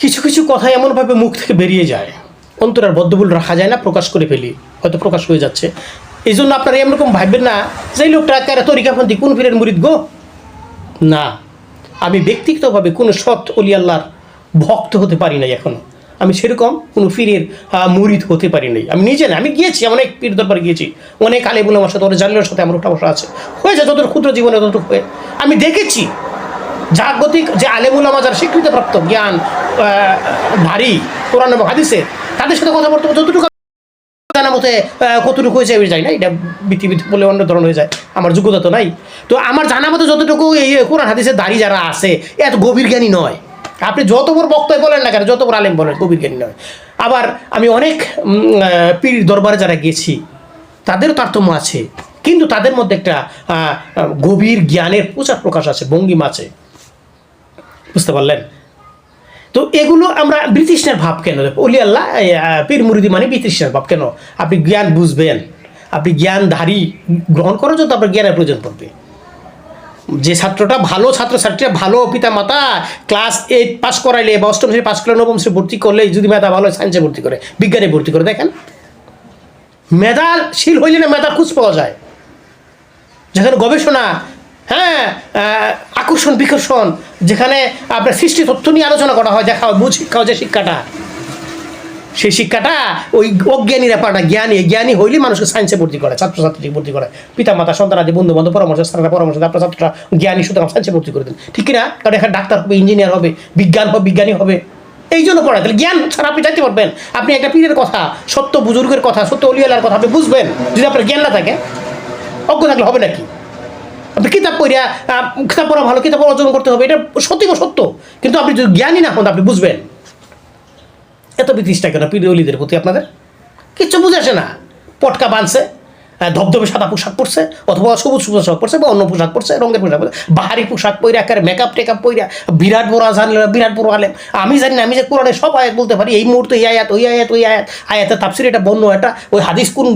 কিছু কিছু কথা এমনভাবে মুখ থেকে বেরিয়ে যায়। অন্তর আর বদ্ধবুল রাখা যায় না, প্রকাশ করে ফেলি। হয়তো প্রকাশ হয়ে যাচ্ছে। এই জন্য আপনারা এরকম ভাববেন না যে লোকটা একেবারে তরিকাপন্থী কোন ফিরের মুরিদ গো? না, আমি ব্যক্তিগতভাবে কোনো সৎ অলি আল্লাহর ভক্ত হতে পারি নাই এখনও। আমি সেরকম কোনো পীরের মুরিদ হতে পারি নাই। আমি নিজে না, আমি গিয়েছি অনেক পীর দরবারে গিয়েছি। অনেক আলেবুল আমার সাথে, অনেক জালিলের সাথে আমার উঠা বসা আছে হয়েছে যতটুকু ক্ষুদ্র জীবনে, ততটুকু হয়ে। আমি দেখেছি, জাগতিক যে আলেমুল আমার স্বীকৃতিপ্রাপ্ত জ্ঞান ধারী কোরআন এবং হাদিসে, তাদের সাথে কথা বলতে যতটুকু জানা মতে কতটুকু হয়েছে আমি যাই না, এটা পৃথিবীতে বলে অন্য ধরনের হয়ে যায়, আমার যোগ্যতা তো নাই। তো আমার জানা মতে যতটুকু এই কোরআন হাদিসের দাড়ি যারা আছে এত গভীর জ্ঞানী নয়। আপনি যত বড় বক্তব্য বলেন না কেন, যত বড় আলেম বলেন, গভীর জ্ঞানী নয়। আবার আমি অনেক পীর দরবারে যারা গেছি, তাদেরও তারতম্য আছে, কিন্তু তাদের মধ্যে একটা গভীর জ্ঞানের প্রচার প্রকাশ আছে, ভঙ্গিমা আছে। বুঝতে পারলেন? তো এগুলো আমরা ব্রিটিশনের ভাব কেন? অলি আল্লাহ পীর মুরিদি মানে ব্রিটিশনের ভাব কেন? আপনি জ্ঞান বুঝবেন, আপনি জ্ঞানধারী গ্রহণ করার জন্য আপনার জ্ঞানের প্রয়োজন পড়বে। যে ছাত্রটা ভালো ছাত্রছাত্রীরা ভালো পিতা মাতা ক্লাস এইট পাস করাইলে বা অষ্টম শ্রেণি পাস করলে নবম শ্রেণি ভর্তি করলে যদি মেধা ভালো সায়েন্সে ভর্তি করে, বিজ্ঞানে ভর্তি করে, দেখেন। মেধাশীল হইলে না মেধার খুঁজ পাওয়া যায়। যেখানে গবেষণা হ্যাঁ আকর্ষণ, বিকর্ষণ যেখানে আপনার সৃষ্টি তথ্য নিয়ে আলোচনা করা হয় দেখা হয় মূল শিক্ষা যে শিক্ষাটা। সেই শিক্ষাটা ওই অজ্ঞানীরা পাটা জ্ঞানী জ্ঞানী হইলে মানুষকে সায়েন্সে ভর্তি করে ছাত্রছাত্রী ভর্তি করে। পিতা মাতা সন্তান আদি বন্ধু বান্ধব পরামর্শ স্যাররা পরামর্শ আপনার ছাত্ররা জ্ঞানী, সুতরাং সায়েন্সে ভর্তি করে দেন। ঠিক না কারণ এখানে ডাক্তার হবে ইঞ্জিনিয়ার হবে, বিজ্ঞান হবে, বিজ্ঞানী হবে। এই জন্য পড়ায়। তাহলে জ্ঞান ছাড়া আপনি জানতে পারবেন। আপনি একটা পীরের কথা, সত্য বুজুর্গের কথা, সত্য অলিয়ালার কথা আপনি বুঝবেন। যদি আপনার জ্ঞান না থাকে, অজ্ঞ থাকলে হবে নাকি? আপনি কিতাব পড়িয়া কিতাব পড়া ভালো কিতাব অর্জন করতে হবে, এটা সত্যি সত্য? কিন্তু আপনি যদি জ্ঞানী না হন, আপনি বুঝবেন। এত বিতৃষ্টা কেন পিরিয়লিদের প্রতি আপনাদের? কিচ্ছু বুঝে আসে না। পটকা বাঁধছে ধবধবে সাদা পোশাক পরছে, অথবা সবুজ পোশাক পরছে, বা অন্য পোশাক পরছে, রঙের পোশাক পরছে, বাহারি পোশাক পরে একেবারে মেকআপ টেকআপ পইরা, বিরাট বড় জানলে বিরাট বড় আলেম। আমি জানি না, আমি যে কোরআনে সব আয়াত বলতে পারি, এই মুহূর্তে এই আয়াত, ওই আয়াত ওই আয়াত, আয়াতের তাপসির এটা বন্য এটা ওই হাদিস কোন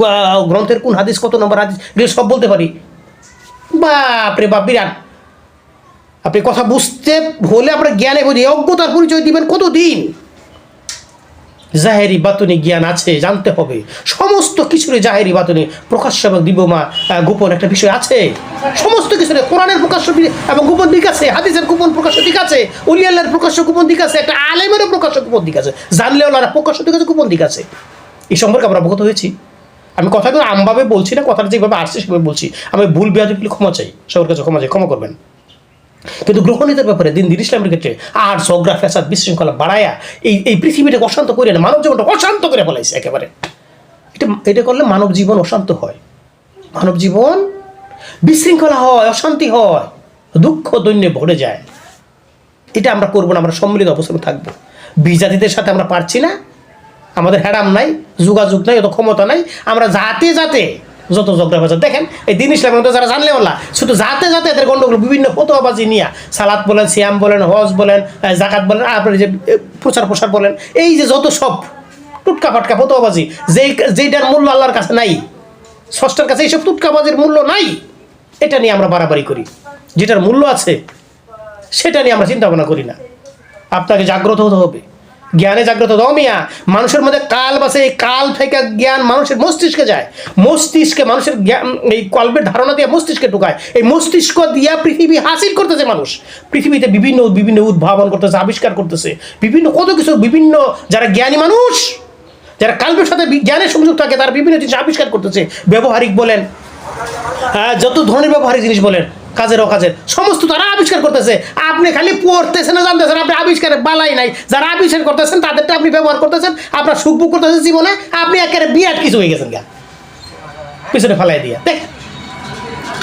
গ্রন্থের কোন হাদিস, কত নম্বর হাদিস সব বলতে পারি। বাপরে বাপ বিরাট। আপনি কথা বুঝতে হলে আপনার জ্ঞানে বুঝি অজ্ঞতার পরিচয় দিবেন কতদিন? জাহেরি বাতনি জ্ঞান আছে জানতে হবে। সমস্ত কিছুর জাহেরি বাতনি প্রকাশ্য এবং দিব্যমা আহ, গোপন একটা বিষয় আছে। সমস্ত কিছুর কোরআনের প্রকাশ্য এবং গোপন দিক আছে হাদিসের গোপন প্রকাশ্য দিক আছে উলিয়াল্লার প্রকাশ্য গোপন দিক আছে একটা আলেমেরও প্রকাশ্য গোপন দিক আছে জানলেও না প্রকাশ্য দিক আছে গোপন দিক আছে। এই সম্পর্কে আমরা অবগত হয়েছি। আমি কথা কথাগুলো আমভাবে বলছি না, কথাটা যেভাবে আসছে সেভাবে বলছি। আমি ভুল বেয়াদ ক্ষমা চাই, সবার কাছে ক্ষমা চাই, ক্ষমা করবেন। কিন্তু গ্রহণীয়তার ব্যাপারে দিন দিন ইসলামের ক্ষেত্রে আর ঝগড়া, ফ্যাসাদ, বিশৃঙ্খলা বাড়ায়া এই এই পৃথিবীটাকে অশান্ত করে না, মানব জীবনটা অশান্ত করে ফেলাইছে একেবারে। এটা এটা করলে মানব জীবন অশান্ত হয়। মানব জীবন বিশৃঙ্খলা হয়, অশান্তি হয়, দুঃখ দৈন্যে ভরে যায়। এটা আমরা করব না, আমরা সম্মিলিত অবস্থানে থাকব। বিজাতিদের সাথে আমরা পারছি না, আমাদের হ্যাডাম নাই। যোগাযোগ নাই, অত ক্ষমতা নাই। আমরা যাতে যাতে যত ঝগড়া ফেসাদ দেখেন, এই দিন ইসলামের মধ্যে যারা জানলে ওলা শুধু যাতে যাতে এদের গন্ডগোল বিভিন্ন ফতোয়াবাজি নিয়ে সালাত বলেন, সিয়াম বলেন, হজ বলেন জাকাত বলেন আপনার যে প্রচার প্রসার বলেন, এই যে যত সব টুটকা ফাটকা ফতোয়াবাজি, যেই, যেইটার মূল্য আল্লাহর কাছে নাই ষষ্ঠের কাছে এইসব টুটকাবাজির মূল্য নাই, এটা নিয়ে আমরা বাড়াবাড়ি করি। যেটার মূল্য আছে, সেটা নিয়ে আমরা চিন্তা ভাবনা করি না। আপনাকে জাগ্রত হতে হবে। জ্ঞানে জাগ্রত হবে মিয়া। মানুষের মধ্যে কাল বাসে, এই কাল থেকে জ্ঞান মানুষের মস্তিষ্কে যায়। মস্তিষ্কে মানুষের জ্ঞান, এই কল্পের ধারণা দিয়ে মস্তিষ্কে ঢুকায়। এই মস্তিষ্ক দিয়া পৃথিবী হাসিল করতেছে মানুষ। পৃথিবীতে বিভিন্ন বিভিন্ন উদ্ভাবন করতেছে, আবিষ্কার করতেছে। বিভিন্ন কত কিছু, বিভিন্ন যারা জ্ঞানী মানুষ, যারা কাল্পের সাথে জ্ঞানের সংযোগ থাকে, তারা বিভিন্ন জিনিস আবিষ্কার করতেছে। ব্যবহারিক বলেন হ্যাঁ যত ধরনের ব্যবহারিক জিনিস বলেন, কাজের অকাজের সমস্ত তারা আবিষ্কার করতেছে, আপনি খালি পড়তেছেন না, জানতেছেন, আপনি আবিষ্কারের বালাই নাই। যারা আবিষ্কার করতেছেন, তাদেরটা আপনি ব্যবহার করতেছেন, আপনার সুখ বুক করতেছেন জীবনে, আপনি একেবারে বিরাট কিছু হয়ে গেছেন গা। পিছনে ফালাই দিয়া। দেখ,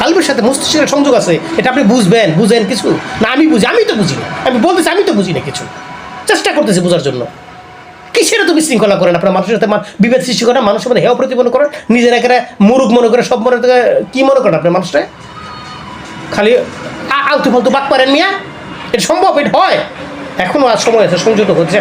কালবের সাথে মস্তিষ্কের সংযোগ আছে, এটা আপনি বুঝবেন, বুঝেন কিছু? না, আমি বুঝি, আমি তো বুঝি না। আমি বলতেছি, আমি তো বুঝি না কিছু। চেষ্টা করতেছি বোঝার জন্য। কিসের তো বিশৃঙ্খলা করেন আপনার? মানুষের সাথে বিভেদ সৃষ্টি করেন, মানুষের মধ্যে হেয় প্রতিপন্ন করেন, নিজের একেবারে মুরুখ মনে করে সব মনে কি মনে করেন আপনার মানুষটা খালি আলতু ফালতু বাদ পারেন মিয়া। এটা সম্ভব, এটা হয়। এখনও আর সময় আছে, সংযত হচ্ছে।